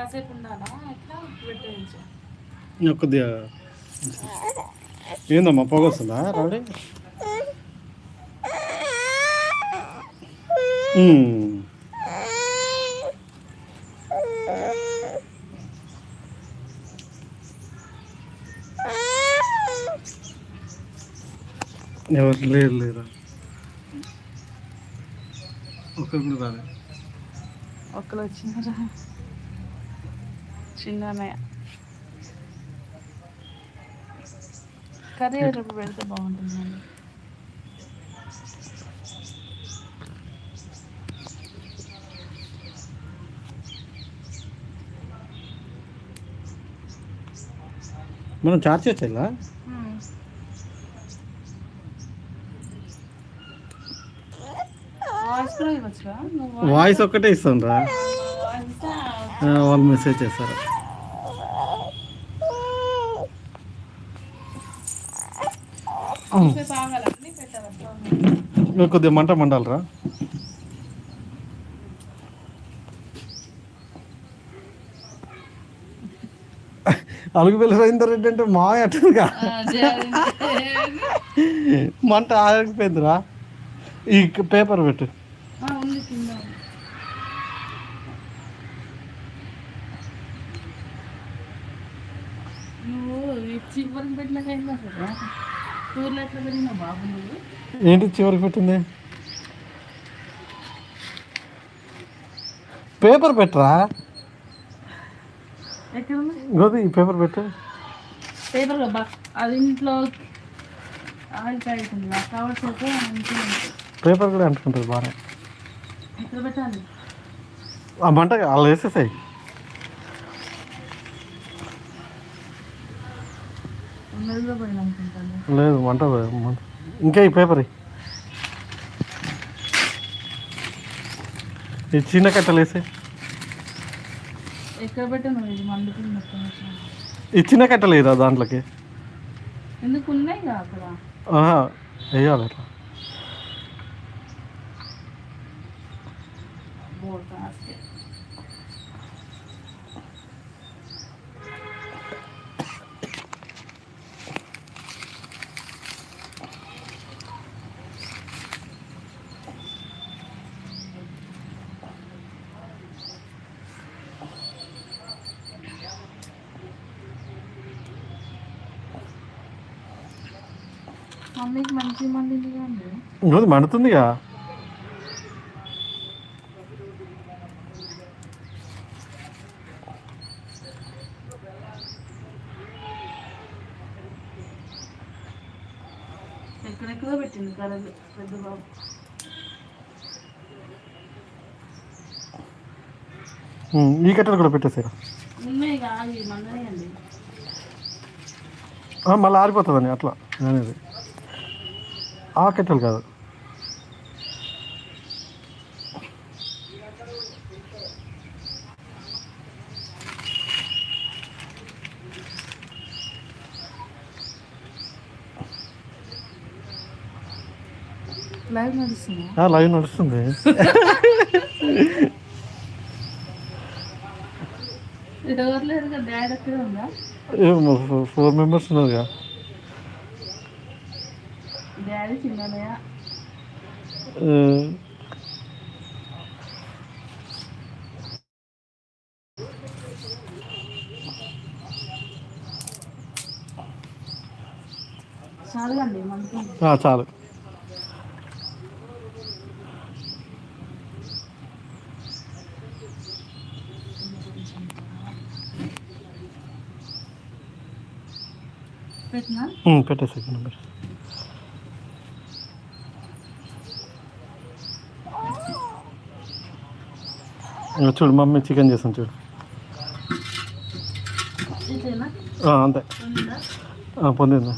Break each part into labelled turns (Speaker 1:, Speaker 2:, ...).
Speaker 1: కాసేపు ఉండాలా? ఎట్లా? పెట్టేయచ్చు
Speaker 2: ఇంకా కొద్దిగా ఏందమ్మా పొగ వస్తుందా? రావడి ఎవరు లేరు లేరు? ఒకరు కూడా రాలేదు
Speaker 1: ఒక్కరు వచ్చినారా? అన్నయ్య కర్రీ అయ్యేటప్పుడు పెడితే బాగుంటుందండి.
Speaker 2: మనం చార్జ్ చేయొచ్చా
Speaker 1: వాయిస్ నువ్వు
Speaker 2: వాయిస్ ఒక్కటే ఇస్తాం రా వాళ్ళు మెసేజ్ ఇంకా కొద్దిగా మంట మండాలరా. అలుగు పిల్ల రెడ్డి అంటే మా అట్టుగా మంట ఆగిపోయిందిరా. ఈ పేపర్ పెట్టు
Speaker 1: ఉంది కింద కదా ఎట్లా బాబు నువ్వు?
Speaker 2: ఏంటి చివరికి పెట్టింది? పేపర్ పెట్టరా? గోది ఈ పేపర్ పెట్టు.
Speaker 1: పేపర్ అది ఇంట్లో
Speaker 2: పేపర్ కూడా అంటుకుంటుంది బాగానే.
Speaker 1: ఎక్కడ పెట్టాలి?
Speaker 2: ఆ మంట వాళ్ళు వేసేసాయి. లేదు మంట మంట. ఇంకా ఈ పేపర్. ఈ చిన్న కట్టలు వేసి.
Speaker 1: ఎక్కడ పెట్టాను ఇది మండుతుంది మొత్తం
Speaker 2: ఈ చిన్న కట్టలు వేయరా దాంట్లోకి?
Speaker 1: ఎందుకు ఉన్నాయి అక్కడ?
Speaker 2: వేయాలి అట్లా. ఇంకోది మండుతుందిగా.
Speaker 1: ఎక్కడెక్కడో పెట్టింది కర్రలు పెద్ద బాబు.
Speaker 2: ఉమ్, ఈ కట్టలు కూడా పెట్టేసారు మళ్ళీ ఆరిపోతుందని అట్లా అనేది. ఆ కట్టెలు కాదు.
Speaker 1: లైవ్ నడుస్తుందా?
Speaker 2: లైవ్ నడుస్తుంది.
Speaker 1: కదా
Speaker 2: ఫోర్ మెంబర్స్ ఉన్నారుగా.
Speaker 1: డాడీ చిన్ననయ్య
Speaker 2: చాలు పెట్టేసి చూడు మమ్మీ చికెన్ చేసాను చూడు. అంతే. పొందిందా?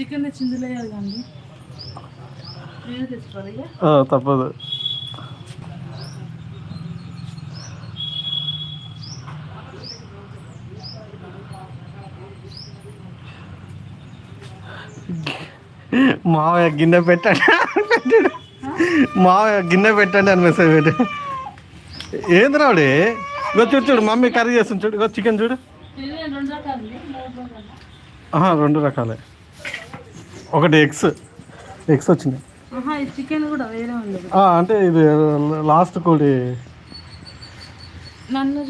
Speaker 1: చికెన్
Speaker 2: తప్పదు. మావయ్య గిన్నె పెట్టండి. మావయ్య గిన్నె పెట్టండి అని మెసేజ్ పెట్టాడు ఏంది రావుడి? ఇగో చూడు చూడు మమ్మీ కర్రీ చేస్తుంది చూడు ఇగో చికెన్ చూడు.
Speaker 1: రెండు రకాలు మూడు రకాలు
Speaker 2: ఆహా రెండు రకాలే. ఒకటి ఎగ్స్. ఎగ్స్ వచ్చింది.
Speaker 1: ఆహా ఈ చికెన్ కూడా వేరే ఉంది
Speaker 2: ఆ, అంటే ఇది లాస్ట్ కోడి
Speaker 1: నన్ను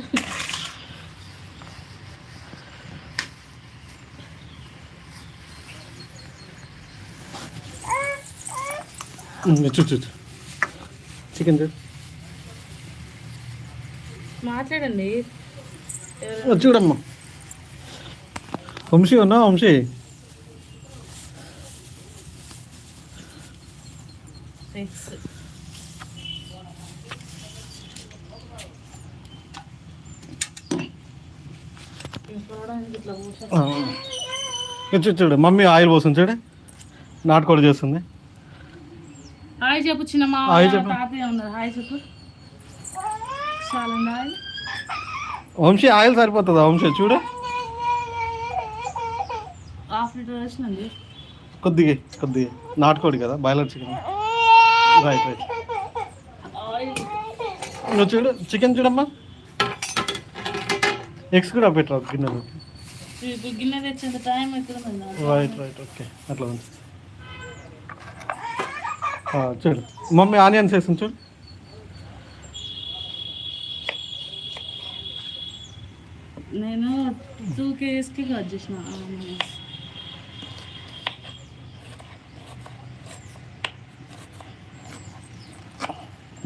Speaker 2: చూడు చూడు. చికెన్ చూడు.
Speaker 1: మాట్లాడండి.
Speaker 2: చూడమ్మా. వంశీ ఉన్నా వంశీ? చూడు మమ్మీ ఆయిల్ పోస్తుంది చూడు. నాటుకోడి చేస్తుంది.
Speaker 1: హాయ్ చెప్పు చిన్న మా. తాతయ్య ఉన్నారు. హాయ్ చెప్పు. చాలా
Speaker 2: వంశీ ఆయిల్ సరిపోతుందా వంశీ? చూడు.
Speaker 1: హాఫ్ లీటర్ వేసినండి.
Speaker 2: కొద్దిగా కొద్దిగా నాటుకోడి కదా బాయిలర్ చికెన్. రైట్ రైట్ నువ్వు చూడు చికెన్ చూడమ్మా. ఎగ్స్ కూడా పెట్టరా గిన్నెలో
Speaker 1: గిన్నె తెచ్చేంత టైం అవుతుంది
Speaker 2: రైట్ రైట్ ఓకే అట్లా ఉంది. చూడు. మమ్మీ ఆనియన్స్ వేసింది చూడు.
Speaker 1: నేను టూ కేజీస్కి కట్ చేసిన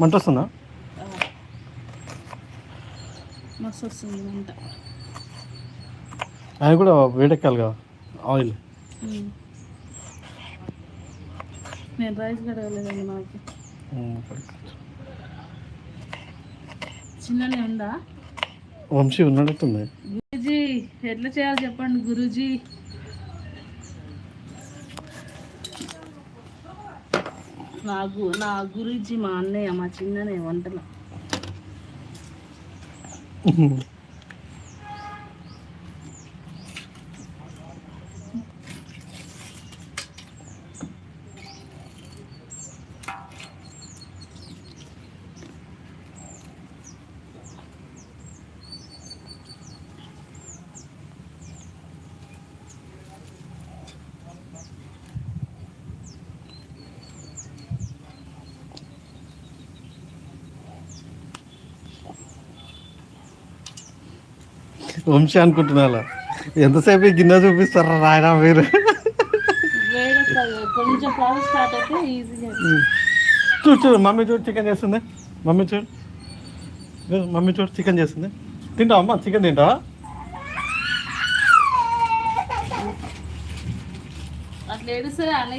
Speaker 2: మంట వస్తుందా?
Speaker 1: మస్తు వస్తుంది వంట
Speaker 2: అది కూడా వేడెక్కాలి కదా ఆయిల్.
Speaker 1: నేను రైస్ కడగలేదండి నాకు చిన్ననే ఉందా?
Speaker 2: వంశీ ఉన్నట్టుంది.
Speaker 1: గురూజీ ఎట్లా చేయాలి చెప్పండి గురూజీ? నా గు నా గురూజీ మా అన్నయ్య మా చిన్ననే వంటలు.
Speaker 2: వంశీ అనుకుంటున్నా. ఎంతసేపు ఈ గిన్నె చూపిస్తారా రాయనా మీరు? చూడు చూడు మమ్మీ చూడు చికెన్ చేస్తుంది. మమ్మీ చూడు. మమ్మీ చూడు చికెన్ చేస్తుంది. తింటావా అమ్మా చికెన్ తింటావా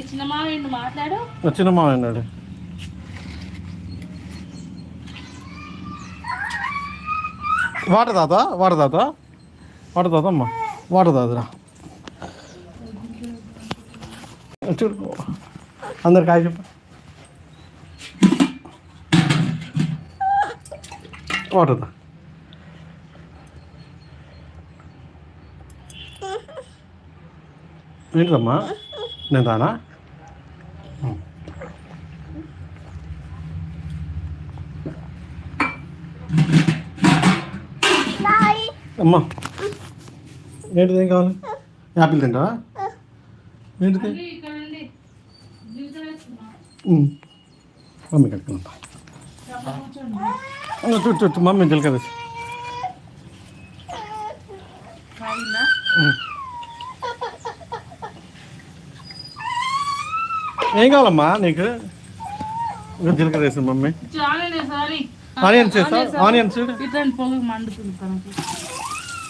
Speaker 1: చిన్న మావేండు మాట్లాడు.
Speaker 2: వచ్చిన మా అన్నాడు వాటర్ తాత వాటర్ తాత? వాటర్ తాత అమ్మా వాటర్ తాతరా చూడు అందరికి హాయ్ చెప్పు వాటర్ తా ఏంటమ్మా నేను తానా అమ్మా ఏంటిది ఏం కావాలి? యాపిల్ తింటావా? ఏంటిది. మమ్మీ కట్టుకుంటా
Speaker 1: కూర్చోండి
Speaker 2: చూడు చూడు మమ్మీ ఉమ్. ఏం కావాలమ్మా నీకు? జీలకర్ర వేసింది మమ్మీ. ఆనియన్స్ వేస్తా ఆనియన్స్ చూడు.
Speaker 1: ఇట్లా పొగ మండుతుంది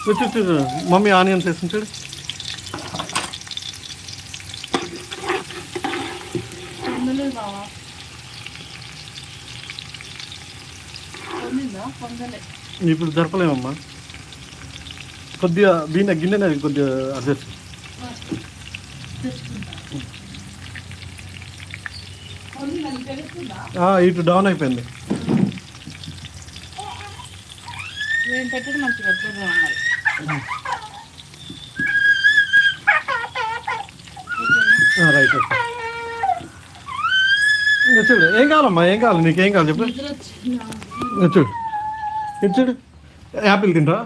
Speaker 2: చూడు చూడు మమ్మీ ఆనియన్స్ వేసింది చూడు ఇప్పుడు జరపలేమమ్మా. కొద్దిగా దీని గిన్నె కొద్దిగా అడ్జస్ట్ ఇటు డౌన్ అయిపోయింది.
Speaker 1: పెట్టడం మంచిగా
Speaker 2: రైట్ చూడు ఏం కావాలమ్మా ఏం కావాలి నీకేం కావాలి చెప్పు. చూడు ఇటు చూడు. యాపిల్ తింటా?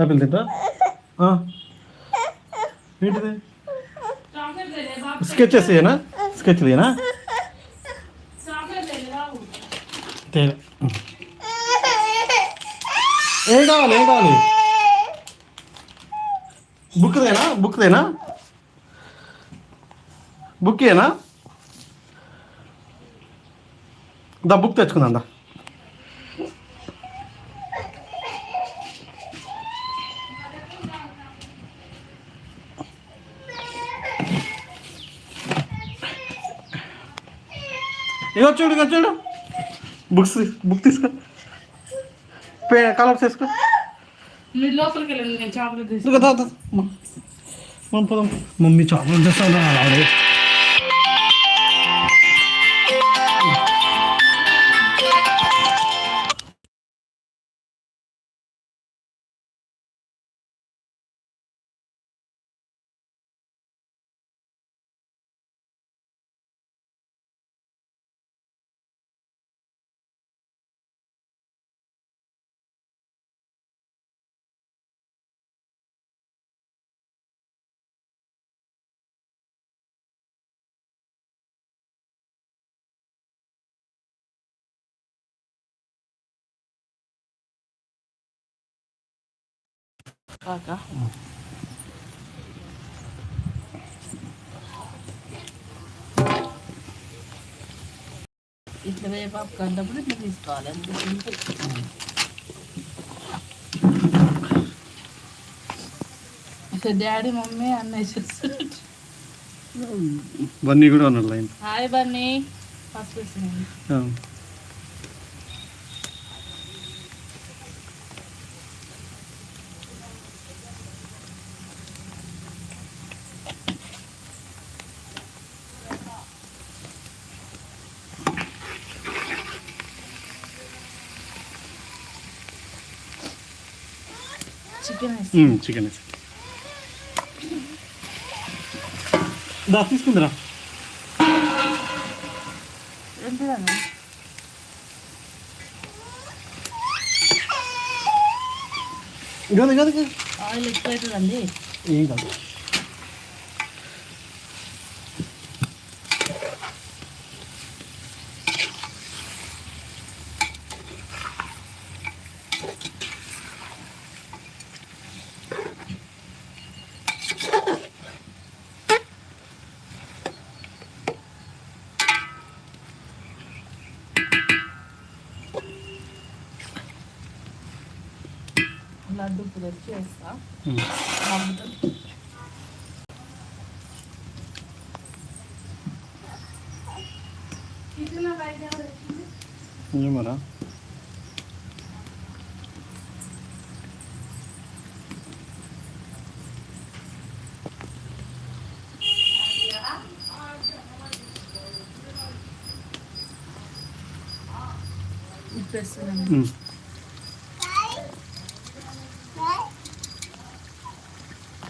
Speaker 2: యాపిల్ తింటా? ఏంటిది? స్కెచెస్ ఏనా స్కెచ్ ఏనా ఏం కావాలి ఏం కావాలి? బుక్దేనా బుక్దేనా బుక్ దేనా? బుక్ ఏనా? దా బుక్ తెచ్చుకున్నా దా. ఇగో చూడు ఇగో చూడు. బుక్స్ బుక్ తీసుకో. పే కలర్స్ తీసుకో
Speaker 1: మీరు లోపలికి వెళ్ళండి నేను చాక్లెట్ తీసి
Speaker 2: ఇదిగో దా
Speaker 1: కాకా ఇట్లా వేపాకు కన్నప్పుడు ఇట్లా తీసుకోవాలి అంతే సింపుల్ ఇక డాడీ మమ్మీ అన్నయ్య చేస్తారు.
Speaker 2: బన్నీ కూడా ఉన్నాడు లైన్.
Speaker 1: హాయ్ బన్నీ. ఫస్ట్ వచ్చినాయి చికెన్
Speaker 2: చికెన్ దా తీసుకుందిరా
Speaker 1: ఎంతదన్నా
Speaker 2: కాదు కాదు కాదు
Speaker 1: ఆయిల్ ఎక్కువ అవుతుందండి
Speaker 2: ఏం కాదు
Speaker 1: లడ్డు ఇప్పుడు వచ్చి వేస్తా. నవ్వుతుంది. వేస్తున్నాను.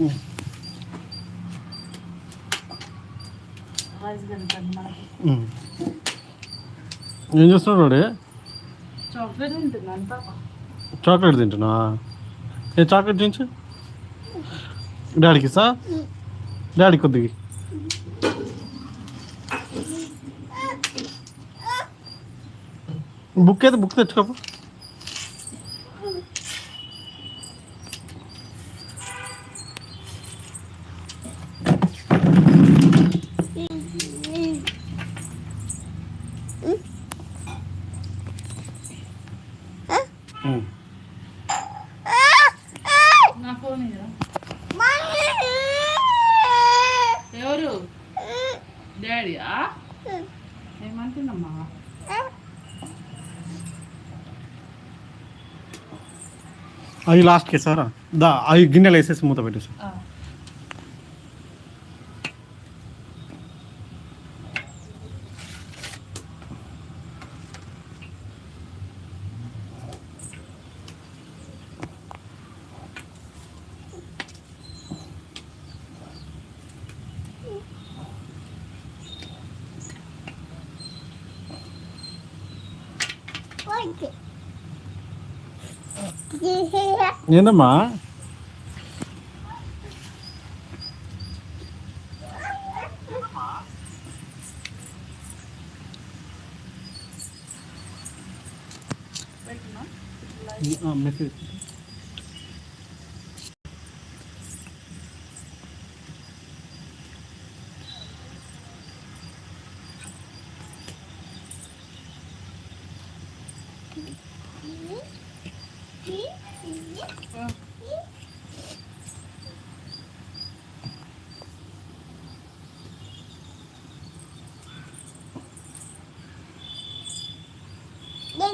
Speaker 2: ఉమ్.
Speaker 1: రైస్ కలుగుతుంది మనకి
Speaker 2: ఉమ్. ఏం చేస్తున్నాడు వాడే
Speaker 1: చాక్లెట్
Speaker 2: చాక్లెట్ తింటున్నా ఏ చాక్లెట్ తించు డాడీకి సా డాడీ కొద్దిగా బుక్ అయితే బుక్ తెచ్చుకోప అవి లాస్ట్కే సార్? దా అవి గిన్నెలు వేసేసి మూత పెట్టేసి
Speaker 1: ఆ.
Speaker 2: ఏందమ్మా? మెసేజ్
Speaker 1: ఆ.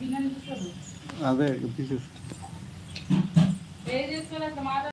Speaker 1: గిన్నెలు చూస్తారు
Speaker 2: అదే తీసేసి